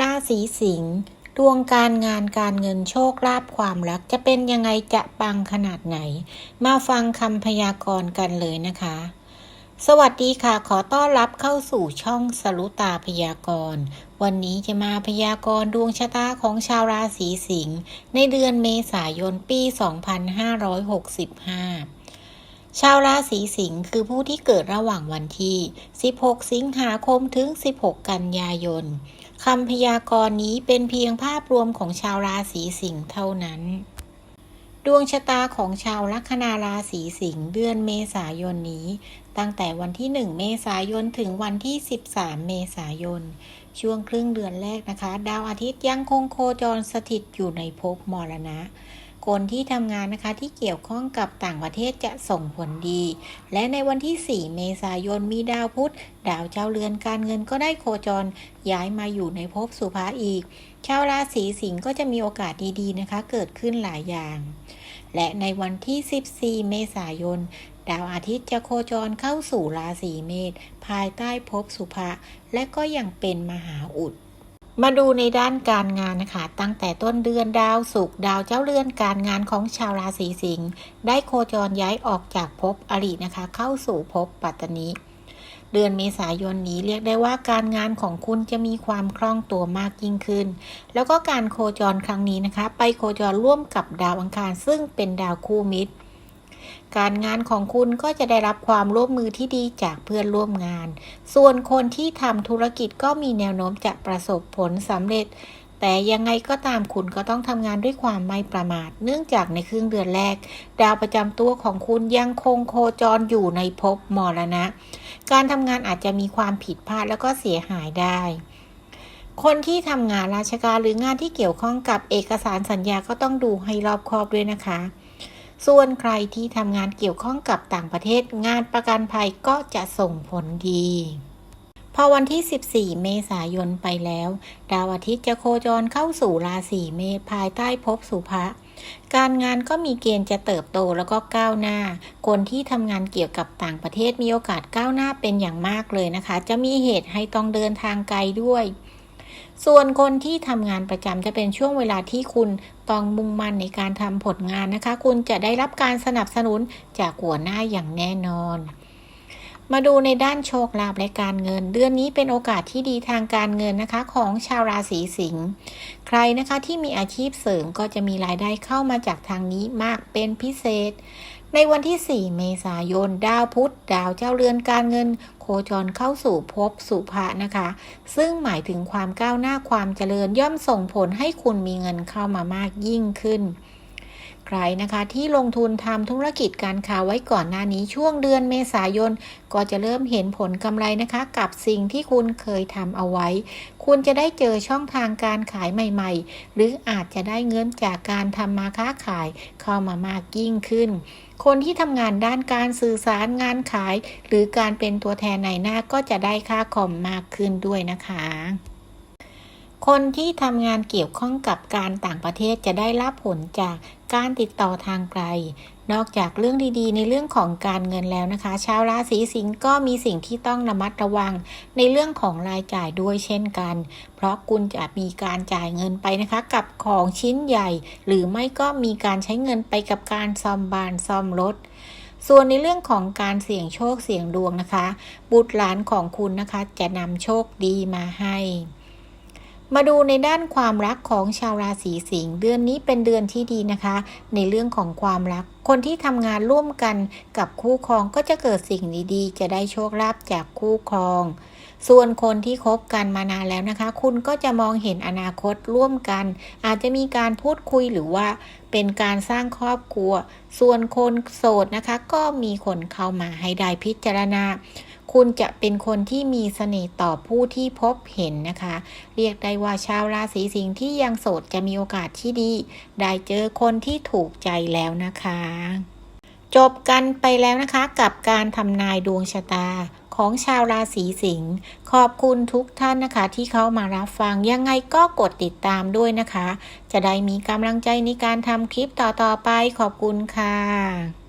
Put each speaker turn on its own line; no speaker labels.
ราศีสิงห์ดวงการงานการเงินโชคลาภความรัก จะเป็นยังไงจะปังขนาดไหน มาฟังคำพยากรณ์กันเลยนะคะ สวัสดีค่ะ ขอต้อนรับเข้าสู่ช่องสรุตาพยากรณ์วันนี้จะมาพยากรณ์ดวงชะตาของชาวราศีสิงห์ในเดือนเมษายนปี 2565ชาวราศีสิงห์คือผู้ที่เกิดระหว่างวันที่ 16 สิงหาคมถึง 16 กันยายน คำพยากรณ์นี้เป็นเพียงภาพรวมของชาวราศีสิงห์เท่านั้น ดวงชะตาของชาวลัคนาราศีสิงห์เดือนเมษายนนี้ ตั้งแต่วันที่ 1 เมษายนถึงวันที่ 13 เมษายน ช่วงครึ่งเดือนแรกนะคะ ดาวอาทิตย์ยังคงโคจรสถิตอยู่ในภพมรณะ คนที่ทำงานนะคะที่เกี่ยวข้องกับต่างประเทศจะส่งผลดี และในวันที่ 4 เมษายนมีดาวพุธ ดาวเจ้าเรือนการเงินก็ได้โคจร ย้ายมาอยู่ในภพสุภาอีก ชาวราศีสิงห์ก็จะมีโอกาสดีๆนะคะ เกิดขึ้นหลายอย่าง และในวันที่ 14 เมษายนดาวอาทิตย์จะโคจรเข้าสู่ราศีเมษภายใต้ภพสุภะและก็ยังเป็นมหาอุด มาดูในด้านการงานนะคะ ตั้งแต่ต้นเดือนดาวศุกร์ดาวเจ้าเรือนการงานของชาวราศีสิงห์ได้โคจรย้ายออกจากภพอรินะคะ เข้าสู่ภพปัตตนิเดือนเมษายนนี้เรียกได้ว่าการงานของคุณจะมีความคล่องตัวมากยิ่งขึ้น แล้วก็การโคจรครั้งนี้นะคะ ไปโคจรร่วมกับดาวอังคารซึ่งเป็นดาวคู่มิตร การงานของคุณก็จะได้รับความร่วมมือที่ดีจากเพื่อนร่วมงาน ส่วนคนที่ทำธุรกิจก็มีแนวโน้มจะประสบผลสำเร็จ แต่ยังไงก็ตามคุณก็ต้องทำงานด้วยความไม่ประมาท เนื่องจากในครึ่งเดือนแรก ดาวประจำตัวของคุณยังคงโคจรอยู่ในภพมรณะ การทำงานอาจจะมีความผิดพลาดแล้วก็เสียหายได้คนที่ทำงานราชการหรืองานที่เกี่ยวข้องกับเอกสารสัญญาก็ต้องดูให้รอบคอบด้วยนะคะ ส่วนใครที่ทำงานเกี่ยวข้องกับต่างประเทศงานประกันภัยก็จะส่งผลดี พอวันที่ 14 เมษายนไปแล้ว ดาวอาทิตย์จะโคจรเข้าสู่ราศีเมษภายใต้ภพสุภะการงานก็มีเกณฑ์จะเติบโตแล้วก็ก้าวหน้า คนที่ทำงานเกี่ยวกับต่างประเทศมีโอกาสก้าวหน้าเป็นอย่างมากเลยนะคะ จะมีเหตุให้ต้องเดินทางไกลด้วย ส่วนคนที่ทำงานประจำจะเป็นช่วงเวลาที่คุณต้องมุ่งมั่นในการทำผลงานนะคะ คุณจะได้รับการสนับสนุนจากหัวหน้าอย่างแน่นอน มาดูในด้านโชคลาภและการเงิน เดือนนี้เป็นโอกาสที่ดีทางการเงินนะคะ ของชาวราศีสิงห์ใครนะคะที่มีอาชีพเสริมก็จะมีรายได้เข้ามาจากทางนี้มากเป็นพิเศษ ในวันที่ 4 เมษายน ดาวพุธดาวเจ้าเรือนการเงิน โคจรเข้าสู่ภพสุภะนะคะ ซึ่งหมายถึงความก้าวหน้าความเจริญย่อมส่งผลให้คุณมีเงินเข้ามามากยิ่งขึ้น รนะคะ ที่ลงทุนทำธุรกิจการค้าไว้ก่อนหน้านี้ช่วงเดือนเมษายน ก็จะเริ่มเห็นผลกำไรนะคะ กับสิ่งที่คุณเคยทำเอาไว้ คุณจะได้เจอช่องทางการขายใหม่ ๆ หรืออาจจะได้เงินจากการทำมาค้าขายเข้ามามากยิ่งขึ้น คนที่ทำงานด้านการสื่อสารงานขาย หรือการเป็นตัวแทนในหน้าก็จะได้ค่าคอมมากขึ้นด้วยนะคะ คนที่ทำงานเกี่ยวข้องกับการต่างประเทศจะได้รับผลจากการติดต่อทางไกล นอกจากเรื่องดีๆ ในเรื่องของการเงินแล้วนะคะ ชาวราศีสิงห์ก็มีสิ่งที่ต้องระมัดระวัง ในเรื่องของรายจ่ายด้วยเช่นกัน เพราะคุณจะมีการจ่ายเงินไปนะคะ กับของชิ้นใหญ่ หรือไม่ก็มีการใช้เงินไปกับการซ่อมบ้านซ่อมรถส่วนในเรื่องของการเสี่ยงโชคเสี่ยงดวงนะคะ บุตรหลานของคุณนะคะจะนำโชคดีมาให้ มาดูในด้านความรักของชาวราศีสิงห์เดือนนี้เป็นเดือนที่ดีนะคะ ในเรื่องของความรัก คนที่ทำงานร่วมกันกับคู่ครองก็จะเกิดสิ่งดีๆ จะได้โชคลาภจากคู่ครอง ส่วนคนที่คบกันมานานแล้วนะคะ คุณก็จะมองเห็นอนาคตร่วมกัน อาจจะมีการพูดคุยหรือว่าเป็นการสร้างครอบครัว ส่วนคนโสดนะคะ ก็มีคนเข้ามาให้ได้พิจารณา คุณจะเป็นคนที่มีเสน่ห์ต่อผู้ที่พบเห็นนะคะ เรียกได้ว่าชาวราศีสิงห์ที่ยังโสดจะมีโอกาสที่ดี ได้เจอคนที่ถูกใจแล้วนะคะ จบกันไปแล้วนะคะกับการทำนายดวงชะตาของชาวราศีสิงห์ขอบคุณทุกท่านนะคะที่เข้ามารับฟังยังไงก็กดติดตามด้วยนะคะ จะได้มีกำลังใจในการทำคลิปต่อๆไปขอบคุณค่ะ